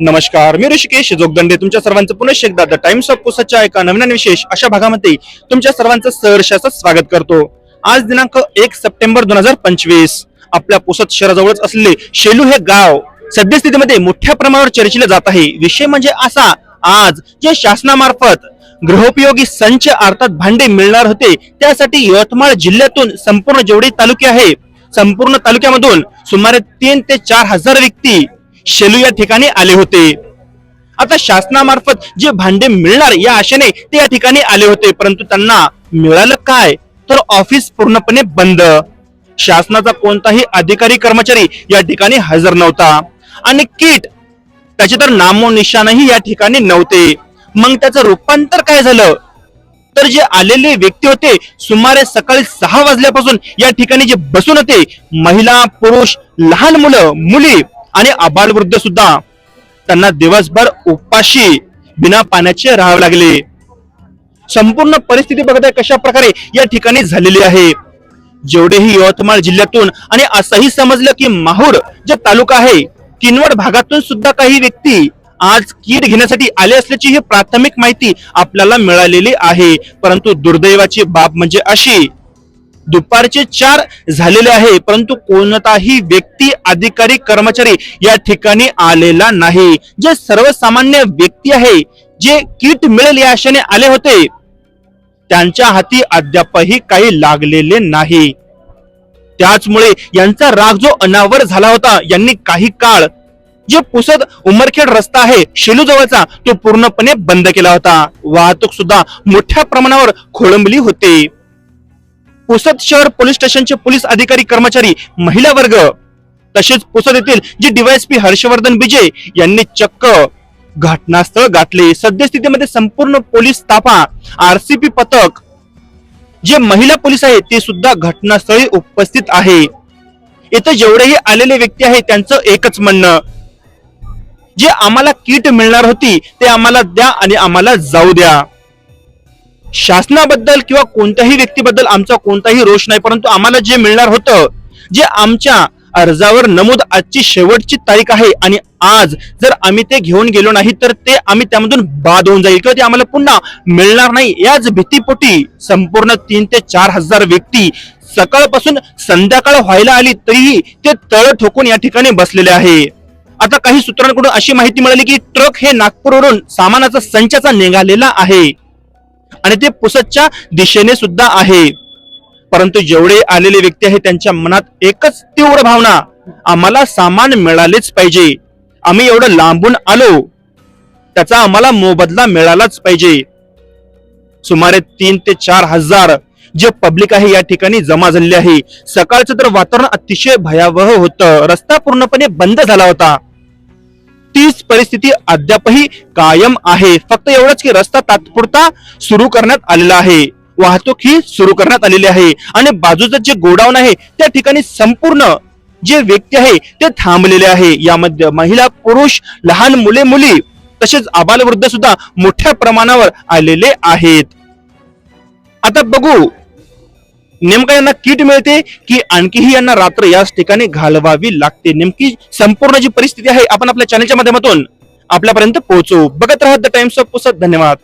नमस्कार मी ऋषिकेश जोगदंडे. तुमच्या सर्वांचं पुनश्च एकदा द टाइम्स ऑफ पुसाच्या एका नवीन आणि विशेष अशा भागामध्ये तुमच्या सर्वांचं सहर्ष स्वागत करतो. आज दिनांक एक सप्टेंबर दोन हजार पंचवीस. आपल्या पुसत शहराजवळच असलेले शेलू हे गाव सद्यस्थितीमध्ये मोठ्या प्रमाणावर चर्चिले जात आहे. विषय म्हणजे असा आज जे शासनामार्फत गृहोपयोगी संच अर्थात भांडे मिळणार होते त्यासाठी यवतमाळ जिल्ह्यातून संपूर्ण जेवढे तालुके आहे संपूर्ण तालुक्यामधून सुमारे तीन ते चार हजार व्यक्ती शेलू या ठिकाणी आले होते. आता शासनामार्फत जे भांडे मिळणार या आशेने ते या ठिकाणी आले होते परंतु त्यांना मिळालं काय? तर ऑफिस पूर्णपणे बंद. शासनाचा कोणताही अधिकारी कर्मचारी या ठिकाणी हजर नव्हता. आणि किट त्याचे तर नामोनिशाणही या ठिकाणी नव्हते. मग त्याचं रूपांतर काय झालं? तर जे आलेले व्यक्ती होते सुमारे सकाळी सहा वाजल्यापासून या ठिकाणी जे बसून होते महिला पुरुष लहान मुलं मुली आणि आबालवृद्ध सुद्धा त्यांना दिवसभर उपाशी बिना पाण्याचे राहावे लागले. संपूर्ण परिस्थिती बघत आहे कशा प्रकारे या ठिकाणी झालेली आहे. जेवढेही यवतमाळ जिल्ह्यातून आणि असंही समजलं की माहूर जे तालुका आहे किनवट भागातून सुद्धा काही व्यक्ती आज कीड घेण्यासाठी आले असल्याची ही प्राथमिक माहिती आपल्याला मिळालेली आहे. परंतु दुर्दैवाची बाब म्हणजे अशी दुपारचे चार झालेले आहे परंतु कोणताही व्यक्ती अधिकारी कर्मचारी या ठिकाणी आलेला नाही. जे सर्वसामान्य व्यक्ती आहे जे किट मिळेल या आशेने आले होते त्यांच्या हाती अद्यापही काही लागलेले नाही. त्याचमुळे यांचा राग जो अनावर झाला होता यांनी काही काळ जे पुसद उमरखेड रस्ता आहे शेलूजवळचा तो पूर्णपणे बंद केला होता. वाहतूक सुद्धा मोठ्या प्रमाणावर खोळंबली होते. पुसद शहर पोलीस स्टेशनचे पोलीस अधिकारी कर्मचारी महिला वर्ग तसेच पुसद येथील जे डीवायएसपी हर्षवर्धन विजय यांनी चक्क घटनास्थळ गाठले. सद्यस्थितीमध्ये संपूर्ण पोलीस ताफा आरसीपी पथक जे महिला पोलीस आहेत ते सुद्धा घटनास्थळी उपस्थित आहे. इथं जेवढेही आलेले व्यक्ती आहेत त्यांचं एकच म्हणणं जे आम्हाला किट मिळणार होती ते आम्हाला द्या आणि आम्हाला जाऊ द्या. शासनाबद्दल किंवा कोणत्याही व्यक्तीबद्दल आमचा कोणताही रोष नाही परंतु आम्हाला जे मिळणार होतं जे आमच्या अर्जावर नमूद आजची शेवटची तारीख आहे आणि आज जर आम्ही ते घेऊन गेलो नाही तर ते आम्ही त्यामधून बाद होऊन जाईल किंवा ते आम्हाला पुन्हा मिळणार नाही. याच भीतीपोटी संपूर्ण तीन ते चार हजार व्यक्ती सकाळपासून संध्याकाळ व्हायला आली तरीही ते तळ ठोकून या ठिकाणी बसलेले आहे. आता काही सूत्रांकडून अशी माहिती मिळाली की ट्रक हे नागपूरवरून सामानाचा संचाचा निघालेला आहे. आणि ते पुसतच्या दिशेने सुद्धा आहे. परंतु जेवढे आलेले व्यक्ती आहेत त्यांच्या मनात एकच तीव्र भावना आम्हाला सामान मिळालेच पाहिजे. आम्ही एवढं लांबून आलो त्याचा आम्हाला मोबदला मिळालाच पाहिजे. सुमारे तीन ते चार हजार जे पब्लिक आहे या ठिकाणी जमा झालेली आहे. सकाळचं तर वातावरण अतिशय भयावह होतं. रस्ता पूर्णपणे बंद झाला होता. तीच परिस्थिती अद्यापही कायम आहे. फक्त एवढंच की रस्ता तात्पुरता सुरू करण्यात आलेला आहे. वाहतूक ही सुरू करण्यात आलेली आहे. आणि बाजूचं जे गोडाऊन आहे त्या ठिकाणी संपूर्ण जे व्यक्ती आहे ते थांबलेले आहे. यामध्ये महिला पुरुष लहान मुले मुली तसेच आबालवृद्ध सुद्धा मोठ्या प्रमाणावर आलेले आहेत. आता बघू नेमका यांना किट मिळते की आणखीही यांना रात्र याच ठिकाणी घालवावी लागते? नेमकी संपूर्ण जी परिस्थिती आहे आपण आपल्या चॅनलच्या माध्यमातून आपल्यापर्यंत पोहोचू. बघत राहत द टाइम्स ऑफ पुसत धन्यवाद.